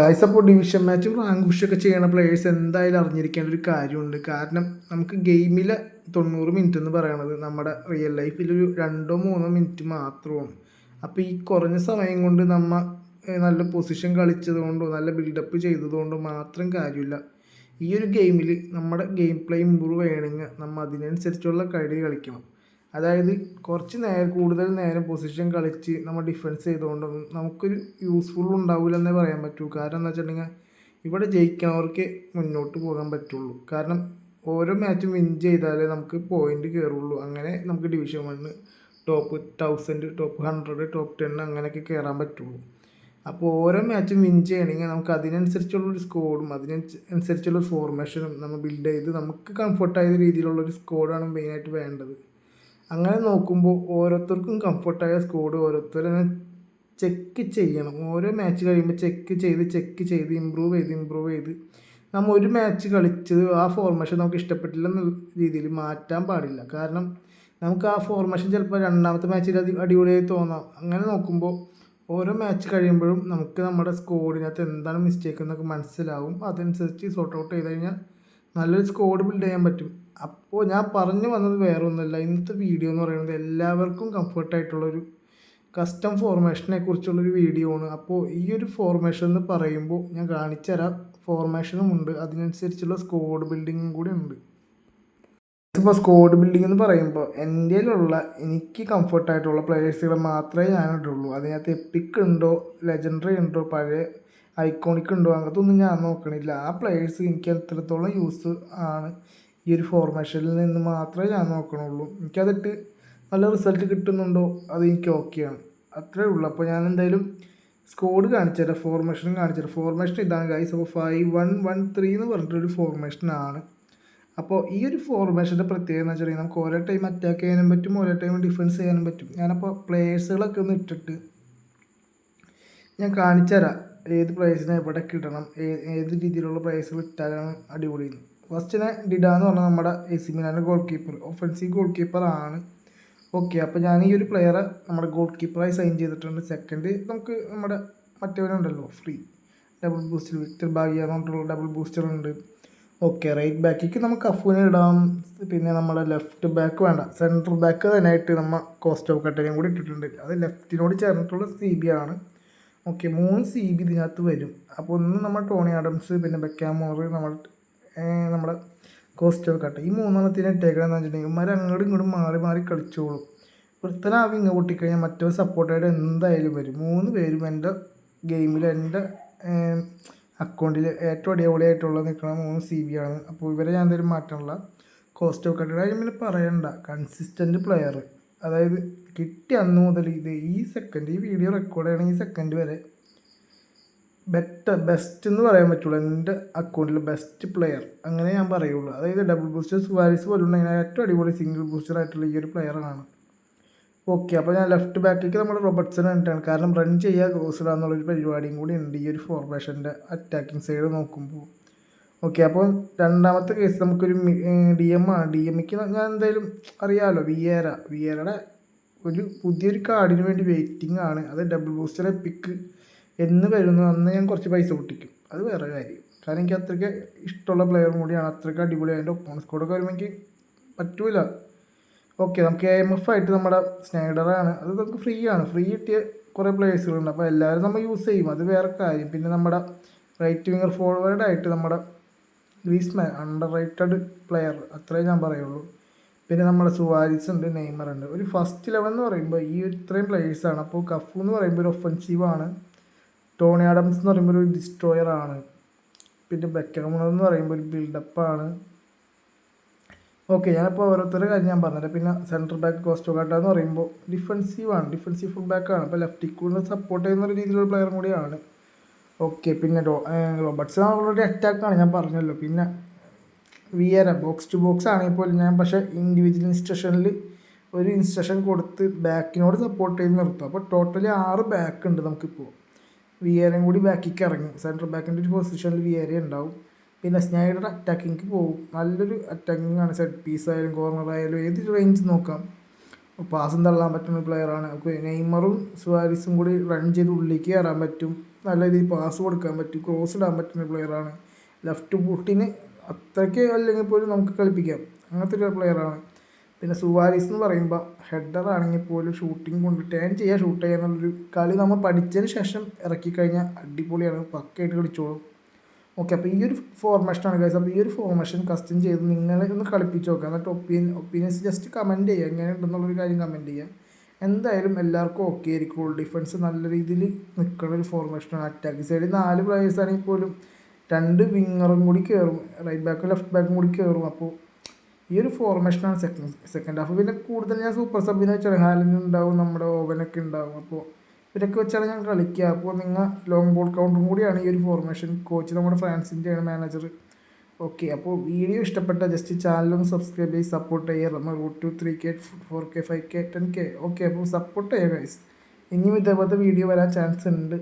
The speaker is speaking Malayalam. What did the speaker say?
ഗായ്സ് അപ്പോൾ ഡിവിഷൻ മാച്ചും റാങ്ക് പുഷൊക്കെ ചെയ്യണ പ്ലേയേഴ്സ് എന്തായാലും അറിഞ്ഞിരിക്കേണ്ട ഒരു കാര്യമുണ്ട്. കാരണം നമുക്ക് ഗെയിമിലെ തൊണ്ണൂറ് മിനിറ്റ് എന്ന് പറയണത് നമ്മുടെ റിയൽ ലൈഫിൽ ഒരു രണ്ടോ മൂന്നോ മിനിറ്റ് മാത്രമാണ്. അപ്പോൾ ഈ കുറഞ്ഞ സമയം കൊണ്ട് നമ്മൾ നല്ല പൊസിഷൻ കളിച്ചതുകൊണ്ടോ നല്ല ബിൽഡപ്പ് ചെയ്തതുകൊണ്ടോ മാത്രം കാര്യമില്ല. ഈ ഒരു ഗെയിമിൽ നമ്മുടെ ഗെയിം പ്ലേ ഇമ്പ്രൂവ് ചെയ്യണമെങ്കിൽ നമ്മൾ അതിനനുസരിച്ചുള്ള കളി കളിക്കണം. അതായത് കുറച്ച് നേരം കൂടുതൽ നേരം പൊസിഷൻ കളിച്ച് നമ്മൾ ഡിഫൻസ് ചെയ്തുകൊണ്ടൊന്നും നമുക്കൊരു യൂസ്ഫുൾ ഉണ്ടാവില്ല എന്നേ പറയാൻ പറ്റൂ. കാരണം എന്താ വെച്ചിട്ടുണ്ടെങ്കിൽ ഇവിടെ ജയിക്കണവർക്ക് മുന്നോട്ട് പോകാൻ പറ്റുള്ളൂ. കാരണം ഓരോ മാച്ചും വിൻ ചെയ്താലേ നമുക്ക് പോയിന്റ് കയറുള്ളൂ അങ്ങനെ നമുക്ക് division one top thousand top hundred top ten അങ്ങനെയൊക്കെ കയറാൻ പറ്റുള്ളൂ. അപ്പോൾ ഓരോ മാച്ചും വിൻ ചെയ്യണമെങ്കിൽ നമുക്ക് അതിനനുസരിച്ചുള്ളൊരു സ്കോഡും അതിനനുസരിച്ചുള്ള ഫോർമേഷനും നമ്മൾ ബിൽഡ് ചെയ്ത് നമുക്ക് കംഫർട്ടായ രീതിയിലുള്ളൊരു സ്കോഡാണ് മെയിനായിട്ട് വേണ്ടത്. അങ്ങനെ നോക്കുമ്പോൾ ഓരോരുത്തർക്കും കംഫർട്ടായ സ്കോഡ് ഓരോരുത്തരെ ചെക്ക് ചെയ്യണം. ഓരോ മാച്ച് കഴിയുമ്പോൾ ചെക്ക് ചെയ്ത് ചെക്ക് ചെയ്ത് ഇമ്പ്രൂവ് ചെയ്ത് ഇമ്പ്രൂവ് ചെയ്ത്. നമ്മൾ ഒരു മാച്ച് കളിച്ചത് ആ ഫോർമേഷൻ നമുക്ക് ഇഷ്ടപ്പെട്ടില്ല രീതിയിൽ മാറ്റാൻ പാടില്ല. കാരണം നമുക്ക് ആ ഫോർമേഷൻ ചിലപ്പോൾ രണ്ടാമത്തെ മാച്ചിൽ അത് അടിപൊളിയായി തോന്നാം. അങ്ങനെ നോക്കുമ്പോൾ ഓരോ മാച്ച് കഴിയുമ്പോഴും നമുക്ക് നമ്മുടെ സ്കോഡിനകത്ത് എന്താണ് മിസ്റ്റേക്ക് എന്നൊക്കെ മനസ്സിലാവും. അതനുസരിച്ച് സോർട്ട് ഔട്ട് ചെയ്ത് കഴിഞ്ഞാൽ നല്ലൊരു സ്കോഡ് ബിൽഡ് ചെയ്യാൻ പറ്റും. അപ്പോൾ ഞാൻ പറഞ്ഞു വന്നത് വേറെ ഒന്നുമല്ല ഇന്നത്തെ വീഡിയോ എന്ന് പറയുന്നത് എല്ലാവർക്കും കംഫർട്ടായിട്ടുള്ളൊരു കസ്റ്റം ഫോർമേഷനെ കുറിച്ചുള്ളൊരു വീഡിയോ ആണ്. അപ്പോൾ ഈ ഒരു ഫോർമേഷൻ എന്ന് പറയുമ്പോൾ ഞാൻ കാണിച്ചു തരാം. ഫോർമേഷനും ഉണ്ട്. അതിനനുസരിച്ചുള്ള സ്കോഡ് ബിൽഡിങ്ങും കൂടി ഉണ്ട്. ഇപ്പോൾ സ്കോഡ് ബിൽഡിംഗ് എന്ന് പറയുമ്പോൾ എന്റെയിലുള്ള എനിക്ക് കംഫർട്ടായിട്ടുള്ള പ്ലേയേഴ്സുകൾ മാത്രമേ ഞാൻ അതിനകത്ത് എപ്പിക് ഉണ്ടോ ലെജൻഡറി ഉണ്ടോ പഴയ ഐക്കോണിക് ഉണ്ടോ? അങ്ങനത്തെ ഒന്നും ഞാൻ നോക്കണില്ല. ആ പ്ലെയേഴ്സ് എനിക്ക് എത്രത്തോളം യൂസ് ആണ് ഈ ഒരു ഫോർമേഷനിൽ നിന്ന് മാത്രമേ ഞാൻ നോക്കണുള്ളൂ. എനിക്കതിട്ട് നല്ല റിസൾട്ട് കിട്ടുന്നുണ്ടോ? അത് എനിക്ക് ഓക്കെയാണ് അത്രേ ഉള്ളൂ. അപ്പോൾ ഞാൻ എന്തായാലും സ്കോഡ് കാണിച്ചുതരാം ഫോർമേഷനും കാണിച്ചുതരാം ഫോർമേഷൻ ഇതാണ് ഗൈസ് അപ്പോൾ ഫൈവ് വൺ വൺ ത്രീ എന്ന് പറഞ്ഞിട്ടൊരു ഫോർമേഷനാണ് അപ്പോൾ ഈ ഒരു ഫോർമേഷന്റെ പ്രത്യേകത എന്ന് വെച്ചിട്ടുണ്ടെങ്കിൽ നമുക്ക് ഓരോ ടൈം അറ്റാക്ക് ചെയ്യാനും പറ്റും ഓരോ ടൈം ഡിഫെൻസ് ചെയ്യാനും പറ്റും. ഞാനപ്പോൾ പ്ലേയേഴ്സുകളൊക്കെ ഒന്ന് ഇട്ടിട്ട് ഞാൻ കാണിച്ചു തരാം. ഏത് പ്രൈസിന് എവിടെ കിട്ടണം? ഏത് രീതിയിലുള്ള പ്രൈസുകൾ ഇട്ടാലാണ് അടിപൊളി. ഫസ്റ്റിനെ ഡിഡ എന്ന് പറഞ്ഞാൽ നമ്മുടെ എ സി മിനാന്റെ goal keeper offensive goal keeper ആണ്. ഓക്കെ അപ്പോൾ ഞാൻ ഈ ഒരു പ്ലെയറെ നമ്മുടെ ഗോൾ കീപ്പറായി സൈൻ ചെയ്തിട്ടുണ്ട്. സെക്കൻഡ് നമുക്ക് നമ്മുടെ മറ്റവനുണ്ടല്ലോ ഫ്രീ ഡബിൾ ബൂസ്റ്റർ വിക്ടർ ബാഗിയ എന്ന് പറഞ്ഞിട്ടുള്ള ഡബിൾ ബൂസ്റ്റർ ഉണ്ട്. ഓക്കെ റൈറ്റ് ബാക്കിക്ക് നമുക്ക് അഫുവിനെ ഇടാം. പിന്നെ നമ്മുടെ ലെഫ്റ്റ് ബാക്ക് വേണ്ട സെൻട്രൽ ബാക്ക് തന്നെയായിട്ട് നമ്മൾ കോസ്റ്റ് ഓഫ് കട്ടനെയും കൂടി ഇട്ടിട്ടുണ്ട്. അത് ലെഫ്റ്റിനോട് ചേർന്നിട്ടുള്ള സി ബി ആണ്. ഓക്കെ മൂന്ന് സി ബി ഇതിനകത്ത് വരും. അപ്പോൾ ഒന്ന് നമ്മൾ ടോണി ആഡംസ് പിന്നെ ബെക്കാമോർ നമ്മൾ നമ്മുടെ കോസ്റ്റ് കട്ട്. ഈ മൂന്നെണ്ണത്തിന് ഇട്ടേക്കണമെന്ന് വെച്ചിട്ടുണ്ടെങ്കിൽ ഇവന്മാർ അങ്ങോട്ടും ഇങ്ങോട്ടും മാറി മാറി കളിച്ചോളും. ഒരുത്തനാവും ഇങ്ങ് പൊട്ടിക്കഴിഞ്ഞാൽ മറ്റൊരു സപ്പോർട്ടായിട്ട് എന്തായാലും വരും. മൂന്ന് പേരും എന്റെ ഗെയിമിൽ എന്റെ അക്കൗണ്ടിൽ ഏറ്റവും അടിപൊളിയായിട്ടുള്ള നിൽക്കുന്ന മൂന്ന് സി ബി ആണ്. അപ്പോൾ ഇവരെ ഞാൻ എന്തെങ്കിലും മാറ്റമുള്ള കോസ്റ്റ് ഓഫ് കട്ടിയുടെ കാര്യം പിന്നെ പറയണ്ട. കൺസിസ്റ്റന്റ് പ്ലെയർ അതായത് കിട്ടിയ അന്ന് മുതൽ ഇത് ഈ സെക്കൻഡ് ഈ വീഡിയോ റെക്കോർഡ് ചെയ്യണ ഈ സെക്കൻഡ് വരെ ബെറ്റർ ബെസ്റ്റ് എന്ന് പറയാൻ പറ്റുള്ളൂ. എന്റെ അക്കൗണ്ടിൽ ബെസ്റ്റ് പ്ലെയർ അങ്ങനെ ഞാൻ പറയുള്ളൂ. അതായത് ഡബിൾ ബൂസ്റ്റർ സുവാരിസ് പോലുള്ള ഏറ്റവും അടിപൊളി സിംഗിൾ ബൂസ്റ്റർ ആയിട്ടുള്ള ഈ ഒരു പ്ലെയറാണ് ഓക്കെ അപ്പോൾ ഞാൻ ലെഫ്റ്റ് ബാക്കിലേക്ക് നമ്മൾ റോബർട്ട്സൺ ഇട്ടാണ് കാരണം റൺ ചെയ്യുക ക്രോസ് ഇടുക എന്നുള്ളൊരു പരിപാടിയും കൂടി ഉണ്ട് ഈ ഒരു ഫോർമേഷന്റെ അറ്റാക്കിംഗ് സൈഡ് നോക്കുമ്പോൾ. ഓക്കെ അപ്പോൾ രണ്ടാമത്തെ കേസ് നമുക്കൊരു ഡി എം ആണ് ഡി എമ്മിക്ക് ഞാൻ എന്തായാലും അറിയാമല്ലോ വിയേര വിയേരയുടെ ഒരു പുതിയൊരു കാർഡിന് വേണ്ടി വെയിറ്റിംഗ് ആണ്. അത് ഡബിൾ ബൂസ്റ്ററെ പിക്ക് എന്ന് വരുന്നു അന്ന് ഞാൻ കുറച്ച് പൈസ പൊട്ടിക്കും. അത് വേറെ കാര്യം. കാരണം എനിക്ക് അത്രയ്ക്ക് ഇഷ്ടമുള്ള പ്ലെയർ കൂടിയാണ്. അത്രയ്ക്ക് അടിപൊളി. അതിന്റെ ഒപ്പോണൻസ് കോഡൊക്കെ വരുമ്പോൾ എനിക്ക് പറ്റൂല. ഓക്കെ നമുക്ക് എ എം എഫ് ആയിട്ട് നമ്മുടെ സ്നൈഡറാണ് അത് നമുക്ക് ഫ്രീ ആണ്. ഫ്രീ കിട്ടിയ കുറേ പ്ലേയേഴ്സുകളുണ്ട് അപ്പോൾ എല്ലാവരും നമ്മൾ യൂസ് ചെയ്യും. അത് വേറെ കാര്യം. പിന്നെ നമ്മുടെ റൈറ്റ് വിങ്ങർ ഫോർവേഡായിട്ട് നമ്മുടെ ഗ്രീസ്മാൻ അണ്ടർ റൈറ്റഡ് പ്ലെയർ അത്രേ ഞാൻ പറയുള്ളൂ. പിന്നെ നമ്മുടെ സുവാരിസ് ഉണ്ട് നെയ്മർ ഉണ്ട്. ഒരു ഫസ്റ്റ് ലെവൻ എന്ന് പറയുമ്പോൾ ഈ ഇത്രയും പ്ലേയേഴ്സാണ് അപ്പോൾ കഫു എന്ന് പറയുമ്പോൾ ഒരു ഒഫൻസീവ് ആണ്. ടോണി ആഡംസ് എന്ന് പറയുമ്പോൾ ഒരു ഡിസ്ട്രോയർ ആണ്. പിന്നെ ബെക്കമൺ എന്ന് പറയുമ്പോൾ ഒരു ബിൽഡപ്പാണ് ഓക്കെ ഞാനിപ്പോൾ ഓരോരുത്തരുടെ കാര്യം ഞാൻ പറഞ്ഞില്ല പിന്നെ സെൻട്രൽ ബാക്ക് കോസ്റ്റോ കാട്ടാന്ന് പറയുമ്പോൾ ഡിഫൻസീവ് ആണ്. ഡിഫൻസീവ് ഫുൾ ബാക്കാണ് അപ്പോൾ ലെഫ്റ്റിൽ കൂടുതൽ സപ്പോർട്ട് ചെയ്യുന്ന ഒരു രീതിയിലുള്ള പ്ലെയറും കൂടിയാണ്. ഓക്കെ പിന്നെ റോബർട്ട്സ് ഓൾറെഡി അറ്റാക്കാണ് ഞാൻ പറഞ്ഞല്ലോ. പിന്നെ വിയര ബോക്സ് ടു ബോക്സ് ആണെങ്കിൽ പോലും ഞാൻ പക്ഷേ ഇൻഡിവിജ്വൽ ഇൻസ്ട്രക്ഷനിൽ ഒരു ഇൻസ്ട്രക്ഷൻ കൊടുത്ത് ബാക്കിനോട് സപ്പോർട്ട് ചെയ്ത് നിർത്തും. അപ്പോൾ ടോട്ടലി ആറ് ബാക്ക് ഉണ്ട് നമുക്കിപ്പോൾ വിയരയും കൂടി ബാക്കിക്ക് ഇറങ്ങും. സെൻട്രൽ ബാക്കിന്റെ ഒരു പൊസിഷനിൽ വിയര ഉണ്ടാവും. പിന്നെ സ്നൈഡർ അറ്റാക്കിങ് പോകും നല്ലൊരു അറ്റാക്കിംഗ് ആണ്. സെറ്റ് പീസ് ആയാലും കോർണർ ആയാലും ഏത് റേഞ്ച് നോക്കാം. പാസും തള്ളാൻ പറ്റുന്ന പ്ലെയറാണ് നെയ്മറും സുവാരിസും കൂടി റൺ ചെയ്ത് ഉള്ളിലേക്ക് കയറാൻ പറ്റും. നല്ല രീതിയിൽ പാസ് കൊടുക്കാൻ പറ്റും. ക്രോസ് ഇടാൻ പറ്റുന്ന പ്ലെയറാണ് ലെഫ്റ്റ് ഫുട്ടിന് അത്രയ്ക്ക് അല്ലെങ്കിൽ പോലും നമുക്ക് കളിപ്പിക്കാം. അങ്ങനത്തെ ഒരു പ്ലെയറാണ് പിന്നെ സുവാരിസ് എന്ന് പറയുമ്പോൾ ഹെഡർ ആണെങ്കിൽ പോലും ഷൂട്ടിംഗ് കൊണ്ട് ടേൺ ചെയ്യുക ഷൂട്ട് ചെയ്യുക എന്നുള്ളൊരു കളി നമ്മൾ പഠിച്ചതിന് ശേഷം ഇറക്കി കഴിഞ്ഞാൽ അടിപൊളിയാണ്. പക്കയായിട്ട് കളിച്ചോളും. ഓക്കെ അപ്പോൾ ഈ ഒരു ഫോർമേഷനാണ് ഗൈസ് അപ്പോൾ ഈ ഒരു ഫോർമേഷൻ കസ്റ്റം ചെയ്ത് നിങ്ങളെ ഒന്ന് കളിപ്പിച്ച് നോക്കുക എന്നിട്ട് ഒപ്പീനിയൻ ഒപ്പീനിയൻസ് ജസ്റ്റ് കമന്റ് ചെയ്യുക. എങ്ങനെ ഉണ്ടെന്നുള്ളൊരു കാര്യം കമന്റ് ചെയ്യുക. എന്തായാലും എല്ലാവർക്കും ഓക്കെ ആയിരിക്കുള്ളൂ ഡിഫൻസ് നല്ല രീതിയിൽ നിൽക്കുന്ന ഒരു ഫോർമേഷനാണ് അറ്റാക്ക് സൈഡിൽ നാല് പ്ലേയേഴ്സ് ആണെങ്കിൽ പോലും രണ്ട് വിങ്ങറും കൂടി കയറും റൈറ്റ് ബാക്കും ലെഫ്റ്റ് ബാക്കും കൂടി കയറും അപ്പോൾ ഈ ഒരു ഫോർമേഷനാണ് സെക്കൻഡ് സെക്കൻഡ് ഹാഫ് പിന്നെ കൂടുതൽ ഞാൻ സൂപ്പർ സബിനെ വെച്ചാൽ ഹാലൻ ഉണ്ടാവും നമ്മുടെ ഓവനൊക്കെ ഉണ്ടാവും. അപ്പോൾ ഇവരൊക്കെ വെച്ചാണ് ഞാൻ കളിക്കുക. അപ്പോൾ നിങ്ങൾ ലോങ് ബോൾ കൗണ്ടറും കൂടിയാണ് ഈ ഒരു ഫോർമേഷൻ കോച്ച് നമ്മുടെ ഫ്രാൻസിന്റെയാണ് മാനേജർ ഓക്കെ അപ്പോൾ വീഡിയോ ഇഷ്ടപ്പെട്ട ജസ്റ്റ് ചാനലും സബ്സ്ക്രൈബ് ചെയ്ത് സപ്പോർട്ട് ചെയ്യുക. നമ്മൾ route to three K four K five K ten K okay അപ്പോൾ സപ്പോർട്ട് ചെയ്യുക ഗൈസ് ഇനിയും ഇതേപോലത്തെ വീഡിയോ വരാൻ ചാൻസ് ഉണ്ട്.